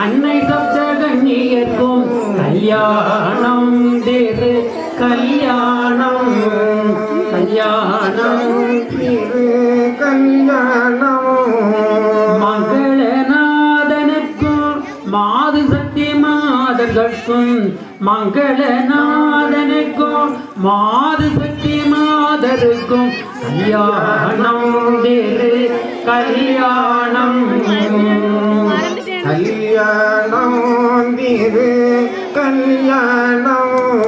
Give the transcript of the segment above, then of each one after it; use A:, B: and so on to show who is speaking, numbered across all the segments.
A: அன்னை சப்தகன்னியர்க்கும் கல்யாணம் திரு கல்யாணம் கல்யாணம்
B: திரு கல்யாணம்.
A: மங்களநாதனுக்கும் மாது சக்தி மாதர்களுக்கும் மங்களநாதனுக்கும் மாது சக்தி மாதருக்கும் கல்யாணம் திரு கல்யாணம்.
B: கல்யாணம் திரு கல்யாணம்.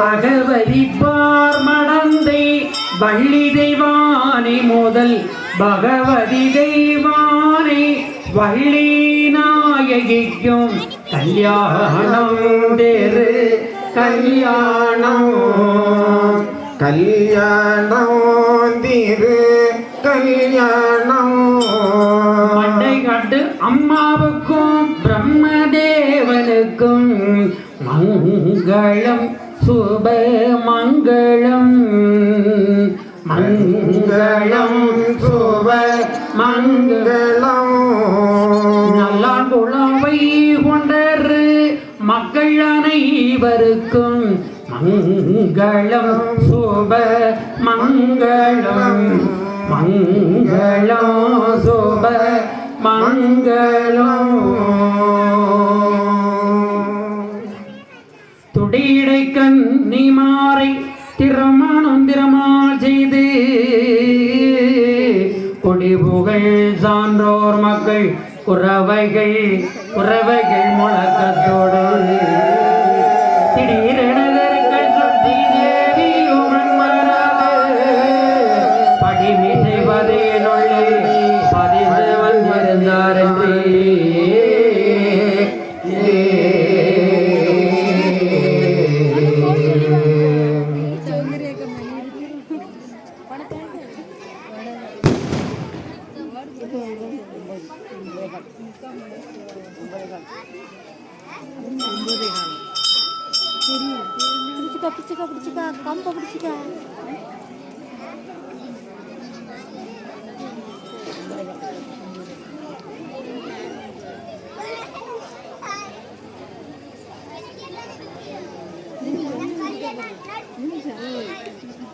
A: பகவதிப்பார் மடந்தை வள்ளி தெய்வானை முதல். பகவதி தெய்வானை வள்ளி நாயகிக்கும். கல்யாணம் தேரு கல்யாணம்.
B: கல்யாணம் திரு கல்யாணம்.
A: காட்டு அம்மாவுக்கும் பிரம்மதேவனுக்கும் மங்களம் சுப மங்களம். மங்களம் சுப மங்களம்.
B: மங்களம்
A: நல்லாங்குளவை கொண்டரு மக்கள் அனைவருக்கும் மங்களம் சுப மங்களம். மங்களம். மங்களம் துடியடை கண்ணி மாறை திருமணம் திருமால் செய்து கொடிபுகழ் சான்றோர் மக்கள் குறவைகள் குறவைகள் முழக்கத்தோடு திடீரெனதற்கள்
C: பிடிச்சிக்கா பிடிச்சிக்கா பிடிச்சிக்கா கம்ப பிடிச்சிக்கா Thank you.